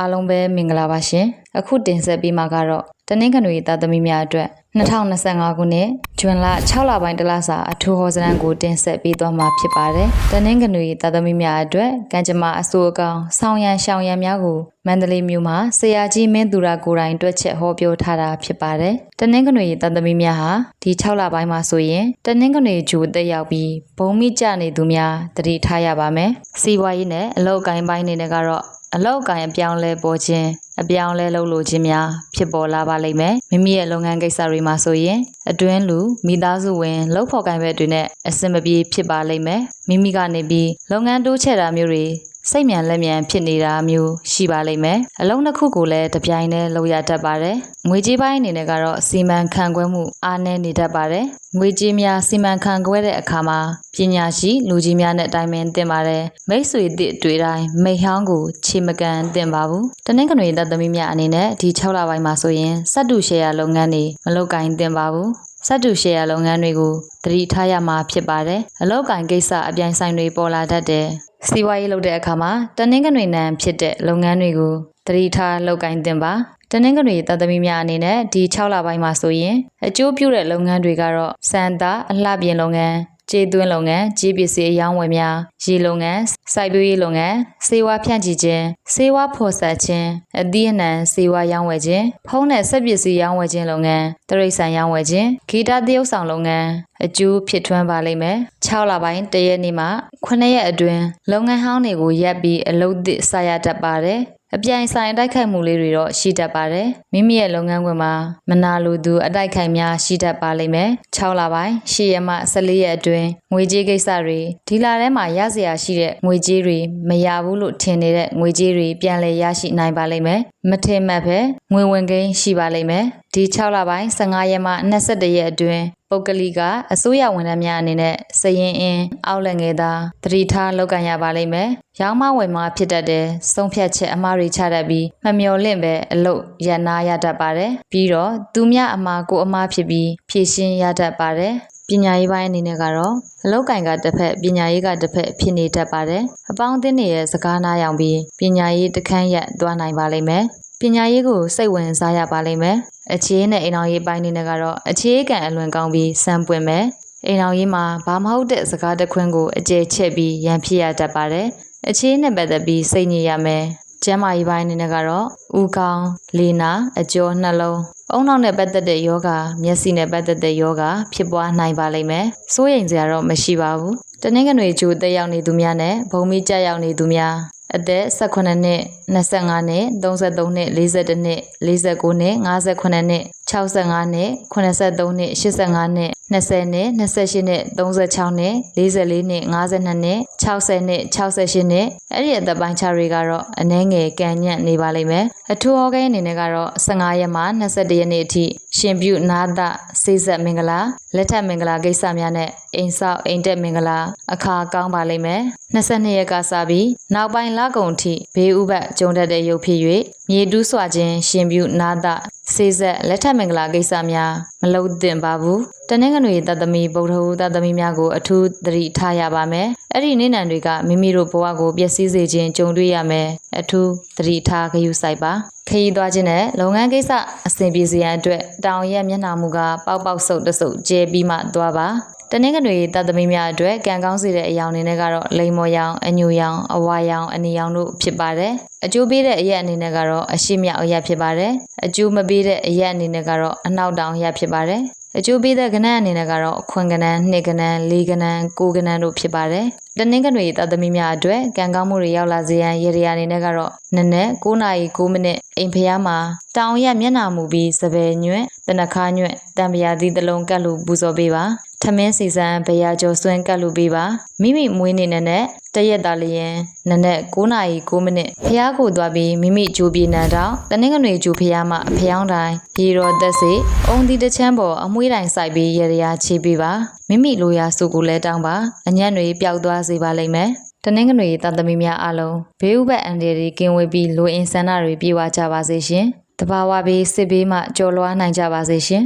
အားလုံးပဲမင်္ဂလာပါရှင်အခုတင်ဆက်ပေးမှာကတော့တနင်္ဂနွေသားသမီးများအတွက်2025ခုနှစ်ဇွန်လ6လပိုင်းတလစာအထူးဟောစရန်ကိုတင်ဆက်ပေးသွားမှာဖြစ်ပါတယ်တနင်္ဂနွေသားသမီးများအတွက်ကံကြမ္မာအဆိုးအကောင်ဆောင်းရံရှောင်းရံများကိုမန္တလေးမြို့မှာဆရာကြီးမင်းသူရာကိုယ်တိုင်တွက်ချက်ဟောပြောထားတာဖြစ်ပါတယ်တနင်္ဂနွေသားသမီးများဟာဒီ6လပိုင်းမှာဆိုရင်တနင်္ဂနွေဂျိုတက်ရောက်ပြီးဘုံမိကြနေသူများတတိထားရပါမယ်စီးပွားရေးနဲ့အလုပ်အကိုင်းပိုင်းနေနဲ့ကတော့ အလောက်ကိုင်အပြောင်းလဲပေါ်ခြင်းအပြောင်းလဲလုပ်လို့ခြင်းများဖြစ်ပေါ်လာပါလိမ့်မယ်မိမိရဲ့လုပ်ငန်းကိစ္စတွေမှာဆိုရင်အတွင်းလူမိသားစုဝင်လုပ်ဖို့ကိုင်ဘက်တွေနဲ့အဆင်မပြေဖြစ်ပါလိမ့်မယ်မိမိကနေပြီးလုပ်ငန်းတိုးချဲ့တာမျိုးတွေ စိတ်မြန်လက်မြန်ဖြစ်နေတာမျိုးရှိပါလိမ့်မယ်အလုံးတစ်ခုကိုလည်းတပြိုင်တည်းလုပ်ရတတ်ပါတယ်ငွေကြေးပိုင်းအနေနဲ့ကတော့စီမံခန့်ခွဲမှုအားနည်းနေတတ်ပါတယ်ငွေကြေးများစီမံခန့်ခွဲတဲ့အခါမှာပညာရှိလူကြီးများနဲ့တိုင်ပင်သင့်ပါတယ်မိတ်ဆွေသည့်တွေ့တိုင်းမိတ်ဟောင်းကိုချေမကန်သင့်ပါဘူးတနင်္ဂနွေသက်သမီးများအနေနဲ့ဒီ6လပိုင်းမှာဆိုရင်စက်တူရှယ်ယာလုပ်ငန်းတွေမလုပ်ကိုင်သင့်ပါဘူးစက်တူရှယ်ယာလုပ်ငန်းတွေကိုတတိထားရမှာဖြစ်ပါတယ်အလောက်ကင်ကိစ္စအပြိုင်ဆိုင်တွေပေါ်လာတတ်တယ် စီးပွားရေးလုပ်တဲ့အခါမှာတနင်္ဂနွေနံဖြစ်တဲ့လုပ်ငန်းတွေကိုတတိထားလုပ်ကိုင်သင့်ပါတနင်္ဂနွေတပ်သမီးများအနေနဲ့ဒီ6လပိုင်းမှာဆိုရင်အကျိုးပြုတဲ့လုပ်ငန်းတွေကတော့စံသားအလှပြင်လုပ်ငန်း ကျေးသွင်းလုပ်ငန်းကြီးပစ္စည်းအရောင်းဝယ်များရေလုပ်ငန်းစိုက်ပျိုးရေးလုပ်ငန်းစေဝါဖြန့်ချီခြင်းစေဝါဖော်ဆက်ခြင်းအသီးအနှံစေဝါရောင်းဝယ်ခြင်းဖုံးနဲ့ဆက်ပစ္စည်းရောင်းဝယ်ခြင်းလုပ်ငန်းတရိတ်ဆန်ရောင်းဝယ်ခြင်းဂီတသရုပ်ဆောင်လုပ်ငန်းအကျိုးဖြစ်ထွန်းပါလိမ့်မယ်6လပိုင်းတရက်နေ့မှာ9ရက်အတွင်းလုပ်ငန်းဟောင်းတွေကိုရပ်ပြီးအလုပ်သစ်စရတတ်ပါတယ် အပြိုင်ဆိုင်တိုက်ခိုက်မှုလေးတွေတော့ရှိတတ်ပါတယ်မိမိရဲ့လုပ်ငန်းခွင်မှာမနာလိုသူအတိုက်ခိုက်များရှိတတ်ပါလိမ့်မယ်6လပိုင်း10ရက်မှ14ရက်အတွင်းငွေကြေးကိစ္စတွေဒီလထဲမှာရစရာရှိတဲ့ငွေကြေးတွေမရဘူးလို့ထင်နေတဲ့ငွေကြေးတွေပြန်လည်ရရှိနိုင်ပါလိမ့်မယ်မထင်မှတ်ပဲငွေဝင်ကိန်းရှိပါလိမ့်မယ်ဒီ6လပိုင်း15ရက်မှ22ရက်အတွင်း ပုဂ္ဂလိကအစိုးရဝန်ထမ်းများအနေနဲ့စရင်အင်းအောက်လက်ငယ်သာတတိထားလောက်ကန်ရပါလိမ့်မယ်။ရောင်းမဝယ်မဖြစ်တတ်တဲ့ဆုံးဖြတ်ချက်အမှားတွေချတတ်ပြီးမမျော်လင့်ပဲအလုတ်ရန်နာရတတ်ပါတယ်။ပြီးတော့သူများအမှားကိုအမှားဖြစ်ပြီးဖြည့်ရှင်းရတတ်ပါတယ်။ပညာရေးပိုင်းအနေနဲ့ကတော့အလောက်ကင်ကတစ်ဖက်ပညာရေးကတစ်ဖက်ဖြစ်နေတတ်ပါတယ်။အပေါင်းအသင်းတွေရဲ့စကားနားယောင်ပြီးပညာရေးတခန်းရက်သွားနိုင်ပါလိမ့်မယ်။ ပညာရေးကိုစိတ်ဝင်စားရပါလိမ့်မယ်။အခြေနဲ့အိမ်အောင်ရေးပိုင်းနေနဲ့ကတော့အခြေကံအလွန်ကောင်းပြီးစံပွင့်မယ်။အိမ်အောင်ရေးမှာဘာမဟုတ်တဲ့စကားတစ်ခွန်းကိုအကျယ်ချက်ပြီးရန်ဖြစ်ရတတ်ပါတယ်။အခြေနဲ့ပတ်သက်ပြီးစိတ်ညစ်ရမယ်။ကျမ်းမာရေးပိုင်းအနေနဲ့ကတော့ဥကောင်း၊လေနာ၊အကျော်နှလုံးအုံနောက်နဲ့ပတ်သက်တဲ့ယောဂမျက်စိနဲ့ပတ်သက်တဲ့ယောဂဖြစ်ပွားနိုင်ပါလိမ့်မယ်။စိုးရိမ်စရာတော့မရှိပါဘူး။တနင်္ဂနွေကျိုးတက်ရောက်နေသူများနဲ့ဘုံမိကြရောက်နေသူများ အသက်18နှစ်25နှစ်33နှစ်42နှစ်49နှစ်58နှစ် 65နှစ်83နှစ်85နှစ်20နှစ်28နှစ်36နှစ်44နှစ်52နှစ်60နှစ်68နှစ်အဲ့ဒီအသက်ပိုင်းခြားတွေကတော့အနှဲငယ်ကန်ညံ့နေပါလိမ့်မယ်အထူးဩဂိမ်းအနေနဲ့ကတော့15ရက်မှ21ရက်နေ့အထိရှင်ပြုနာသစေဆက်မင်္ဂလာလက်ထက်မင်္ဂလာကိစ္စများနဲ့အိမ်ဆောက်အိမ်တက်မင်္ဂလာအခါကောင်းပါလိမ့်မယ်22ရက်ကစပြီးနောက်ပိုင်းလကုံထိဘေးဥပတ်ကျုံတတ်တဲ့ရုပ်ဖြစ်၍မြေတူးစွာခြင်းရှင်ပြုနာသ စေဆက်လက်ထက်မင်္ဂလာကိစ္စများမလုပ်သင့်ပါဘူးတနင်္ဂနွေသတ္တမီဗုဒ္ဓဟူသတ္တမီများကိုအထူးသတိထားရပါမယ်အဲ့ဒီနေ့နံတွေကမိမိတို့ဘဝကိုပျက်စီးစေခြင်းကြုံတွေ့ရမယ်အထူးသတိထားဂရုစိုက်ပါခရီးသွားခြင်းနဲ့လုပ်ငန်းကိစ္စအဆင်ပြေစေရန်အတွက်တောင်ရက်မျက်နှာမူကပေါက်ပေါက်ဆုပ်တဆုပ်ကျဲပြီးမှသွားပါ တနင်္ဂနွေတသမီးများအတွက်ကံကောင်းစေတဲ့အယောင်တွေနဲ့ကတော့လိမ်မော်ရောင်အညူရောင်အဝါရောင်အနီရောင်တို့ဖြစ်ပါတယ်အကျိုးပေးတဲ့အရက်အနေနဲ့ကတော့အရှိမြောက်အရက်ဖြစ်ပါတယ်အကျိုးမပေးတဲ့အရက်အနေနဲ့ကတော့အနောက်တောင်ရက်ဖြစ်ပါတယ်အကျိုးပေးတဲ့ကဏ္ဍအနေနဲ့ကတော့ခွန်ကဏ္ဍနှစ်ကဏ္ဍလေးကဏ္ဍကိုးကဏ္ဍတို့ဖြစ်ပါတယ်။တနင်္ဂနွေသတ္တမီများအတွက်ကံကောင်းမှုတွေရောက်လာစေရန်ရေရအနေနဲ့ကတော့နနက်9နာရီ9မိနစ်အိမ်ဖျားမှာတောင်ရက်မျက်နှာမူပြီးစပယ်ညွန့်တနခါညွန့်တံပရာသီးတစ်လုံးကတ်လို့ပူဇော်ပေးပါ ထမင်းစီစံဘရာကျော်စွန်းကတ်လို့ပေးပါမိမိမွေးနေ့နဲ့တရက်သားလျင်နနက်9နာရီ9မိနစ်ဖျားကိုသွားပြီးမိမိဂျိုပြေနန်တောင်တနင်္ဂနွေဂျိုဖျားမှအဖျောင်းတိုင်းရေတော်သက်စေအုံဒီတချမ်းပေါ်အမွှေးတိုင်းစိုက်ပြီးရရချေပေးပါမိမိလိုရာစုကိုလဲတောင်းပါအညံ့တွေပျောက်သွားစေပါလိမ့်မယ်တနင်္ဂနွေတာသမီများအားလုံးဘေးဥပတ်အန်ဒီရီကင်းဝေးပြီးလိုအင်ဆန္ဒတွေပြေဝကြပါစေရှင်တဘာဝဘေးစစ်ဘေးမှကြော်လွားနိုင်ကြပါစေရှင်